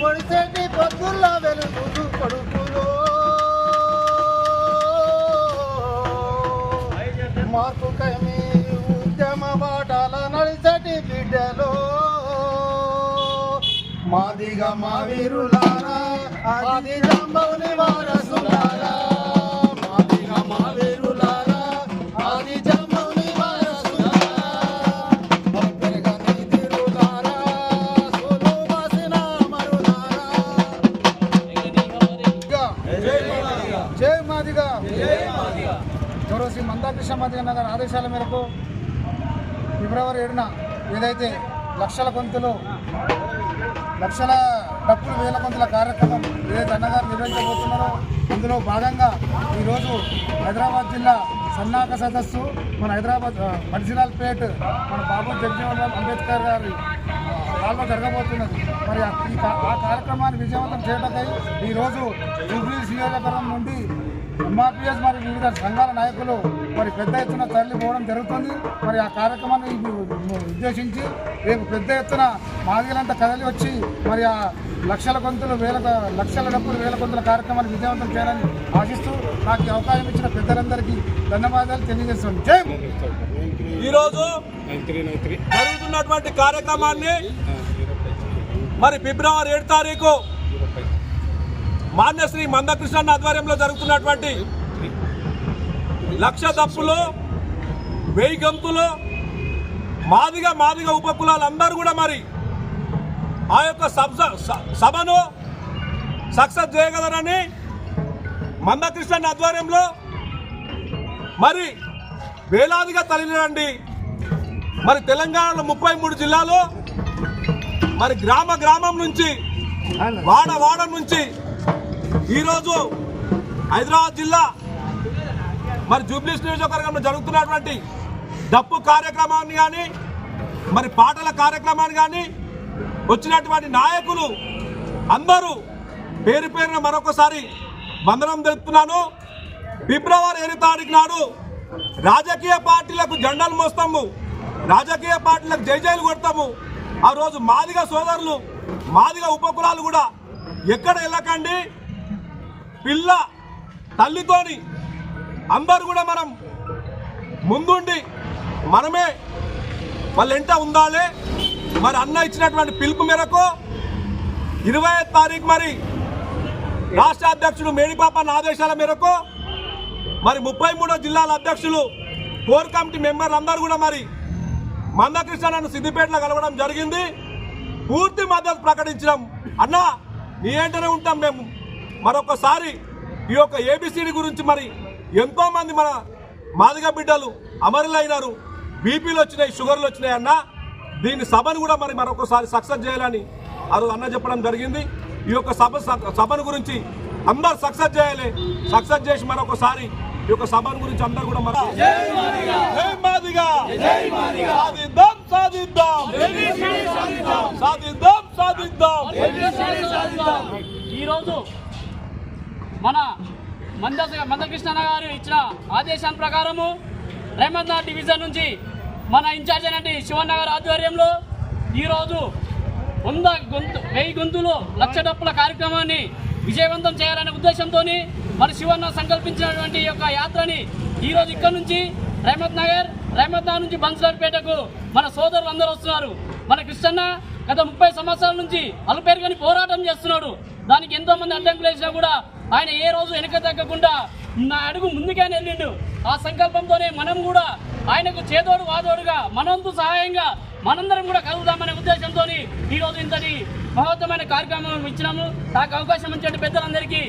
వెలుగుల వెలుగు కొడుకులో మార్పుకమి ఉద్యమ బాటల నడిచటి బిడ్డలో. మాదిగా మా వీరులారా ఆది జంబౌని వారసులారా మందాకృష్ణ మాదిగ గారి ఆదేశాల మేరకు ఫిబ్రవరి ఏడున ఏదైతే లక్షల గొంతులు లక్షల డబ్బులు వేల గొంతుల కార్యక్రమం ఏదైతే అన్నగారు నిర్వహించబోతున్నారో అందులో భాగంగా ఈరోజు హైదరాబాద్ జిల్లా సన్నాహక సదస్సు మన హైదరాబాద్ ఆ, మడిసిలాల్పేట్ మన బాబు జగజీవన్ రామ్ అంబేద్కర్ గారి హాల్లో జరగబోతున్నది. మరి ఆ- ఈ ఆ కార్యక్రమాన్ని విజయవంతం చేయటకై ఈరోజు జూబ్లీ నియోజకవర్గం నుండి ఎంఆర్పిఎస్ మరి వివిధ సంఘాల నాయకులు మరి పెద్ద ఎత్తున తరలిపోవడం జరుగుతుంది. మరి ఆ కార్యక్రమాన్ని ఉద్దేశించి రేపు పెద్ద ఎత్తున మాదిగలంతా కదలి వచ్చి మరి ఆ లక్షల గొంతులు వేల లక్షల డబ్బులు వేల గొంతుల కార్యక్రమాన్ని విజయవంతం చేయాలని ఆశిస్తూ నాకు ఈ అవకాశం ఇచ్చిన పెద్దలందరికీ ధన్యవాదాలు తెలియజేస్తున్నాను. జై ఈరోజు జరుగుతున్నటువంటి కార్యక్రమాన్ని మరి ఫిబ్రవరి ఏడు తారీఖు మాన్యశ్రీ మందకృష్ణ ఆధ్వర్యంలో జరుగుతున్నటువంటి లక్ష దప్పులు వెయ్యి గంతులు మాదిగా మాదిగా ఉపకులాలందరూ కూడా మరి ఆ యొక్క సబ్జ స- సభను సక్సెస్ చేయగలరని మందకృష్ణ ఆధ్వర్యంలో మరి వేలాదిగా తరలిరండి. మరి తెలంగాణలో ముప్పై మూడు జిల్లాలో మరి గ్రామ గ్రామం నుంచి వాడ వాడ నుంచి ఈరోజు హైదరాబాద్ జిల్లా మరి జూబ్లీస్ నియోజకవర్గంలో జరుగుతున్నటువంటి డప్పు కార్యక్రమాన్ని కానీ మరి పాటల కార్యక్రమాన్ని కానీ వచ్చినటువంటి నాయకులు అందరూ పేరు పేరున మరొకసారి వందనం తెలుపుతున్నాను. ఫిబ్రవరి ఎనిమిది తారీఖు నాడు రాజకీయ పార్టీలకు జెండాలు మోస్తాము. రాజకీయ పార్టీలకు జైజైలు కొడతాము. ఆ రోజు మాదిగ సోదరులు మాదిగ ఉపకులాలు కూడా ఎక్కడ వెళ్ళకండి పిల్ల తల్లితోని అందరు కూడా మనం ముందుండి మనమే వాళ్ళ ఎంట ఉండాలి. మరి అన్న ఇచ్చినటువంటి పిలుపు మేరకు ఇరవై తారీఖు మరి రాష్ట్ర అధ్యక్షుడు మేడిపాపన్న ఆదేశాల మేరకు మరి ముప్పై మూడో జిల్లాల అధ్యక్షులు కోర్ కమిటీ మెంబర్లు అందరూ కూడా మరి మందకృష్ణను సిద్దిపేటలో కలవడం జరిగింది. పూర్తి మద్దతు ప్రకటించడం అన్నా నీ ఏంటనే ఉంటాం మేము. మరొకసారి ఈ యొక్క ఏబిసిడి గురించి మరి ఎంతో మంది మన మాదిగ బిడ్డలు అమరులైనారు బీపీలు వచ్చినాయి షుగర్లు వచ్చినాయి అన్న దీని సభను కూడా మరి మరొకసారి సక్సెస్ చేయాలని ఆ రోజు అన్న చెప్పడం జరిగింది ఈ యొక్క సభ సభను గురించి అందరు సక్సెస్ చేయాలి సక్సెస్ చేసి మరొకసారి ఈ యొక్క సభను గురించి అందరు కూడా మన సాధిద్దాం సాధిద్దాం సాధిద్దాం ఈరోజు మన మంద మందకృష్ణ గారు ఇచ్చిన ఆదేశాల ప్రకారము రేమంత్ డివిజన్ నుంచి మన ఇన్ఛార్జ్ అయినటువంటి శివన్న గారి ఆధ్వర్యంలో ఈరోజు వంద గొంతు వెయ్యి గొంతులు లక్ష డప్పుల కార్యక్రమాన్ని విజయవంతం చేయాలనే ఉద్దేశంతో మన శివన్న సంకల్పించినటువంటి యొక్క యాత్రని ఈరోజు ఇక్కడ నుంచి రేమత్ నగర్ రేమత్ నగర్ నుంచి బన్సలార్పేటకు మన సోదరులు అందరూ వస్తున్నారు. మన కృష్ణన్న గత ముప్పై సంవత్సరాల నుంచి అలుపేరుగని పోరాటం చేస్తున్నాడు. దానికి ఎంతోమంది అడ్డంకులు వేసినా కూడా ఆయన ఏ రోజు వెనక తగ్గకుండా నా అడుగు ముందుగానే వెళ్ళిండు. ఆ సంకల్పంతోనే మనం కూడా ఆయనకు చేదోడు వాదోడుగా మనంతు సహాయంగా మనందరం కూడా కలుగుదామనే ఉద్దేశంతో ఈ రోజు ఇంతటి మహోత్తమైన కార్యక్రమం ఇచ్చినాము. నాకు అవకాశం ఇచ్చే పెద్దలందరికీ